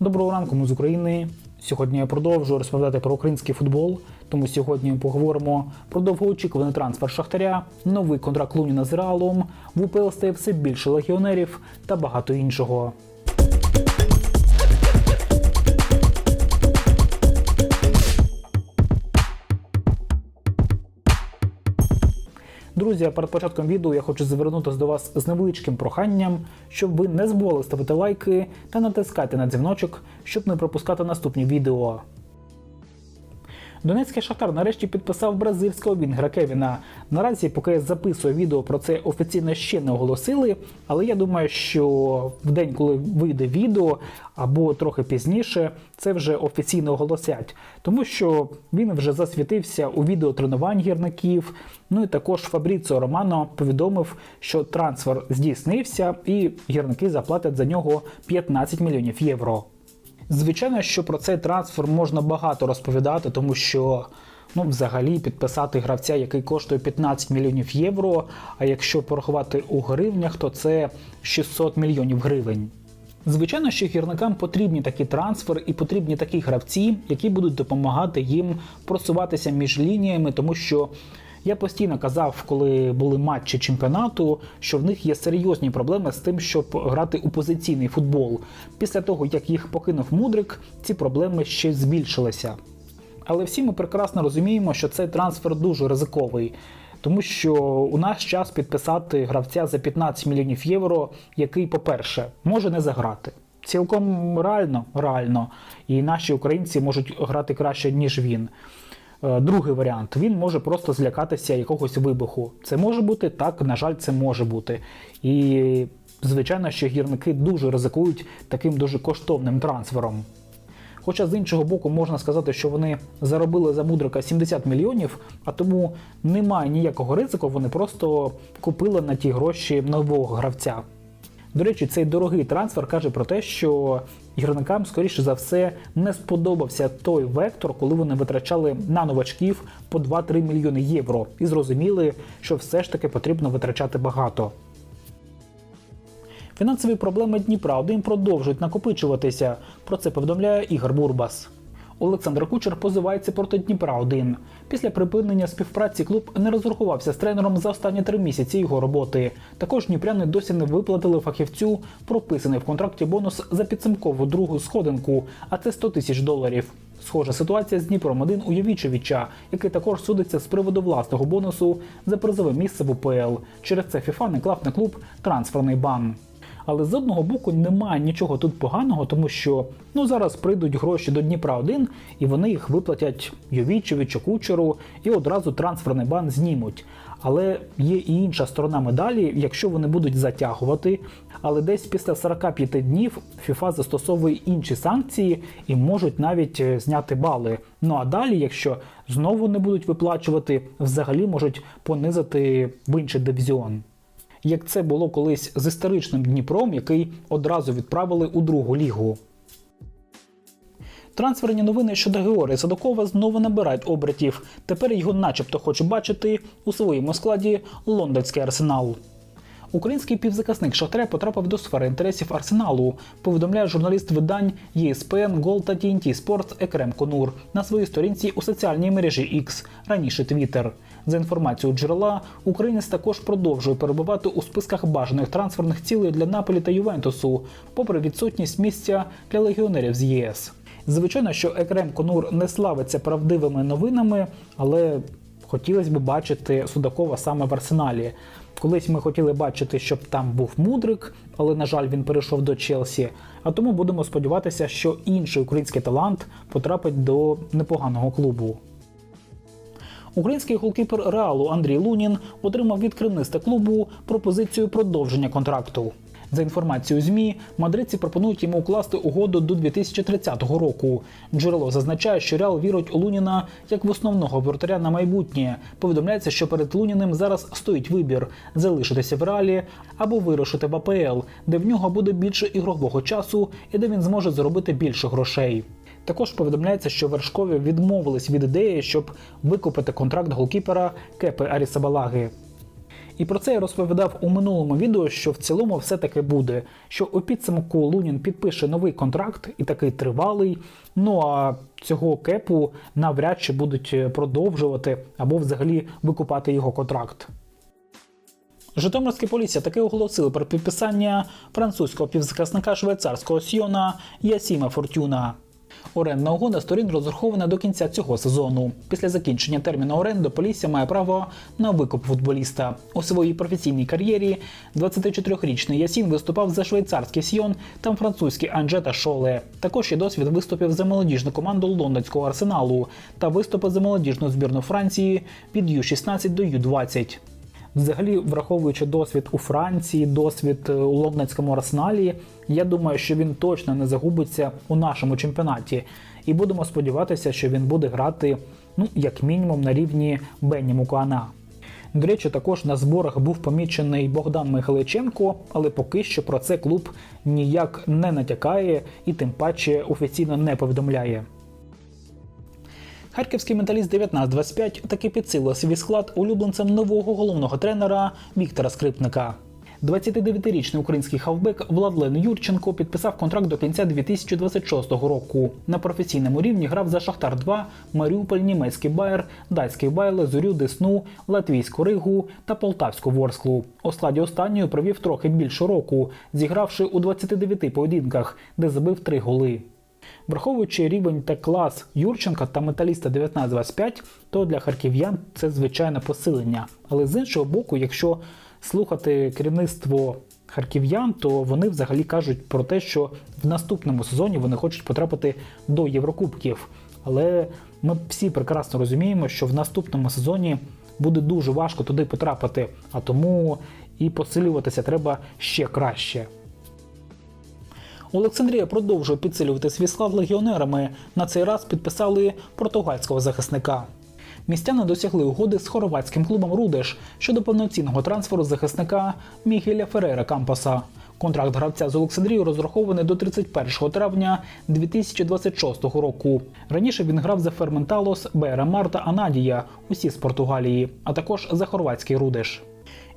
Доброго ранку, ми з України. Сьогодні я продовжую розповідати про український футбол. Тому сьогодні ми поговоримо про довгоочікуваний трансфер Шахтаря, новий контракт Луніна з Реалом, в УПЛ стає все більше легіонерів та багато іншого. Друзі, перед початком відео я хочу звернутися до вас з невеличким проханням, щоб ви не забували ставити лайки та натискати на дзвіночок, щоб не пропускати наступні відео. Донецький Шахтар нарешті підписав бразильського Вінгера Кевіна. Наразі, поки я записую відео про це офіційно ще не оголосили, але я думаю, що в день, коли вийде відео, або трохи пізніше, це вже офіційно оголосять, тому що він вже засвітився у відео тренувань гірників. Ну і також Фабріціо Романо повідомив, що трансфер здійснився, і гірники заплатять за нього 15 мільйонів євро. Звичайно, що про цей трансфер можна багато розповідати, тому що ну, взагалі підписати гравця, який коштує 15 мільйонів євро. А якщо порахувати у гривнях, то це 600 мільйонів гривень. Звичайно, що гірникам потрібні такі трансфери і потрібні такі гравці, які будуть допомагати їм просуватися між лініями, тому що. Я постійно казав, коли були матчі чемпіонату, що в них є серйозні проблеми з тим, щоб грати у позиційний футбол. Після того, як їх покинув Мудрик, ці проблеми ще збільшилися. Але всі ми прекрасно розуміємо, що цей трансфер дуже ризиковий, тому що у наш час підписати гравця за 15 мільйонів євро, який, по-перше, може не заграти. Цілком реально, реально, і наші українці можуть грати краще, ніж він. Е, Другий варіант він може просто злякатися якогось вибуху. Це може бути так, на жаль, це може бути. І звичайно, що гірники дуже ризикують таким дуже коштовним трансфером. Хоча з іншого боку можна сказати, що вони заробили за мудрика 70 мільйонів, а тому немає ніякого ризику, вони просто купили на ті гроші нового гравця. До речі, цей дорогий трансфер каже про те, що гірникам, скоріше за все, не сподобався той вектор, коли вони витрачали на новачків по 2-3 мільйони євро, і зрозуміли, що все ж таки потрібно витрачати багато. Фінансові проблеми Дніпра 1 продовжують накопичуватися. Про це повідомляє Ігор Бурбас. Олександр Кучер позивається проти Дніпра 1 Після припинення співпраці клуб не розрахувався з тренером за останні три місяці його роботи. Також дніпряни досі не виплатили фахівцю прописаний в контракті бонус за підсумкову другу сходинку, а це 100 тисяч доларів. Схожа ситуація з Дніпром 1 у Явічевича, який також судиться з приводу власного бонусу за призове місце в УПЛ. Через це ФІФА наклав на клуб трансферний бан. Але з одного боку немає нічого тут поганого, тому що ну зараз прийдуть гроші до Дніпра 1 і вони їх виплатять Йовічевичу, кучеру і одразу трансферний бан знімуть. Але є і інша сторона медалі, якщо вони будуть затягувати. Але десь після 45 днів FIFA застосовує інші санкції і можуть навіть е, зняти бали. Ну а далі, якщо знову не будуть виплачувати, взагалі можуть понизити в інший дивізіон як це було колись з історичним Дніпром, який одразу відправили у другу лігу. Трансферні новини щодо Георгія Садокова знову набирають обертів. Тепер його начебто хоче бачити у своєму складі лондонський арсенал. Український півзахисник Шахтаря потрапив до сфери інтересів арсеналу, повідомляє журналіст видань ESPN, Gold та TNT Sports Екрем Конур на своїй сторінці у соціальній мережі X, раніше Twitter. За інформацією джерела, українець також продовжує перебувати у списках бажаних трансферних цілей для Наполі та Ювентусу, попри відсутність місця для легіонерів з ЄС. Звичайно, що Екрем Конур не славиться правдивими новинами, але хотілося б бачити Судакова саме в арсеналі. Колись ми хотіли бачити, щоб там був мудрик, але на жаль, він перейшов до Челсі. А тому будемо сподіватися, що інший український талант потрапить до непоганого клубу. Український голкіпер Реалу Андрій Лунін отримав від керівництва клубу пропозицію продовження контракту. За інформацією ЗМІ, мадридці пропонують йому укласти угоду до 2030 року. Джерело зазначає, що Реал вірить у Луніна як в основного вратаря на майбутнє. Повідомляється, що перед Луніним зараз стоїть вибір залишитися в реалі або вирушити в АПЛ, де в нього буде більше ігрового часу і де він зможе заробити більше грошей. Також повідомляється, що вершкові відмовились від ідеї, щоб викупити контракт голкіпера Кепи Арісабалаги. І про це я розповідав у минулому відео, що в цілому все таки буде. Що у підсумку Лунін підпише новий контракт і такий тривалий. Ну а цього кепу навряд чи будуть продовжувати або взагалі викупати його контракт. Житомирська поліція таки оголосили про підписання французького півзахисника швейцарського Сіона Ясіма Фортюна. Орендна угода сторін розрахована до кінця цього сезону. Після закінчення терміну оренди поліція має право на викуп футболіста. У своїй професійній кар'єрі 24-річний Ясін виступав за швейцарський Сіон та французький Анджета Шоле. Також є досвід виступів за молодіжну команду лондонського арсеналу та виступи за молодіжну збірну Франції від Ю-16 до Ю-20. Взагалі, враховуючи досвід у Франції, досвід е, у лондонському арсеналі, я думаю, що він точно не загубиться у нашому чемпіонаті. І будемо сподіватися, що він буде грати, ну, як мінімум, на рівні Бенні Мукуана. До речі, також на зборах був помічений Богдан Михайличенко, але поки що про це клуб ніяк не натякає і тим паче офіційно не повідомляє. Харківський металіст 1925 таки підсилив свій склад улюбленцем нового головного тренера Віктора Скрипника. 29-річний український хавбек Владлен Юрченко підписав контракт до кінця 2026 року. На професійному рівні грав за Шахтар 2, Маріуполь, німецький Байер, датський Байле, Зорю, Десну, Латвійську Ригу та Полтавську Ворсклу. У складі останньої провів трохи більше року, зігравши у 29 поєдинках, де забив три голи. Враховуючи рівень та клас Юрченка та металіста 1925, то для харків'ян це звичайне посилення. Але з іншого боку, якщо слухати керівництво харків'ян, то вони взагалі кажуть про те, що в наступному сезоні вони хочуть потрапити до Єврокубків. Але ми всі прекрасно розуміємо, що в наступному сезоні буде дуже важко туди потрапити, а тому і посилюватися треба ще краще. Олександрія продовжує підсилювати свій склад легіонерами. На цей раз підписали португальського захисника. Містяни досягли угоди з хорватським клубом Рудеш щодо повноцінного трансферу захисника Мігеля Ферера Кампаса. Контракт гравця з Олександрією розрахований до 31 травня 2026 року. Раніше він грав за Ферменталос, Бера Марта Анадія, усі з Португалії, а також за хорватський Рудеш.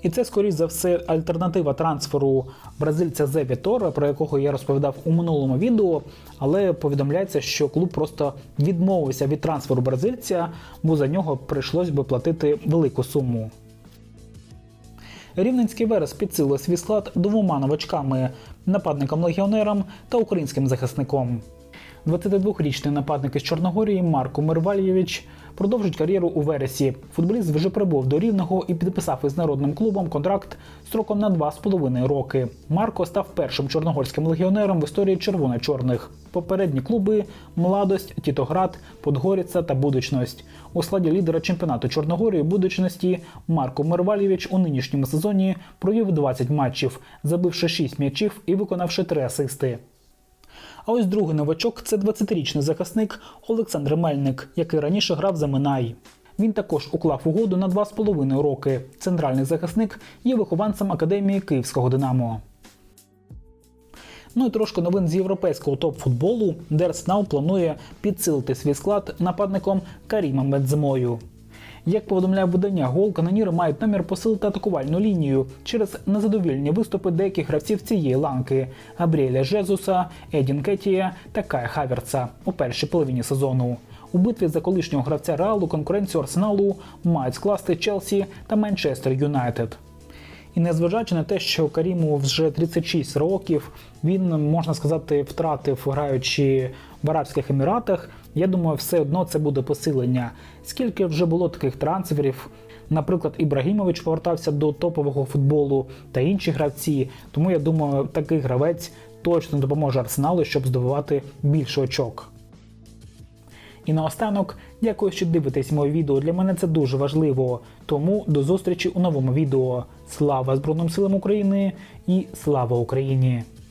І це, скоріш за все, альтернатива трансферу бразильця Зе Вітора, про якого я розповідав у минулому відео. Але повідомляється, що клуб просто відмовився від трансферу бразильця, бо за нього прийшлось би платити велику суму. Рівненський Верес підсилив свій склад двома новачками нападником легіонером та українським захисником. 22-річний нападник із Чорногорії Марко Мервальєвич продовжить кар'єру у вересі. Футболіст вже прибув до рівного і підписав із народним клубом контракт строком на 2,5 роки. Марко став першим чорногорським легіонером в історії червоно-чорних. Попередні клуби Младость, Тітоград, Подгоріця та Будучність. У складі лідера чемпіонату Чорногорії Будучності Марко Мервалєвич у нинішньому сезоні провів 20 матчів, забивши 6 м'ячів і виконавши 3 асисти. А ось другий новачок це 20-річний захисник Олександр Мельник, який раніше грав за Минай. Він також уклав угоду на 2,5 роки. Центральний захисник є вихованцем Академії Київського Динамо. Ну і трошки новин з європейського топ-футболу, де Арсенал планує підсилити свій склад нападником Карімом Бенземою. Як повідомляє видання гол, каноніри мають намір посилити атакувальну лінію через незадовільні виступи деяких гравців цієї ланки Габріеля Жезуса, Едін Кетія та Кая Хаверца у першій половині сезону. У битві за колишнього гравця Реалу конкуренцію Арсеналу мають скласти Челсі та Манчестер Юнайтед. І незважаючи на те, що Каріму вже 36 років, він можна сказати втратив граючи в Арабських Еміратах. Я думаю, все одно це буде посилення. Скільки вже було таких трансферів, наприклад, Ібрагімович повертався до топового футболу та інші гравці. Тому я думаю, такий гравець точно допоможе Арсеналу, щоб здобувати більше очок. І наостанок, дякую, що дивитесь моє відео. Для мене це дуже важливо. Тому до зустрічі у новому відео. Слава Збройним силам України і слава Україні!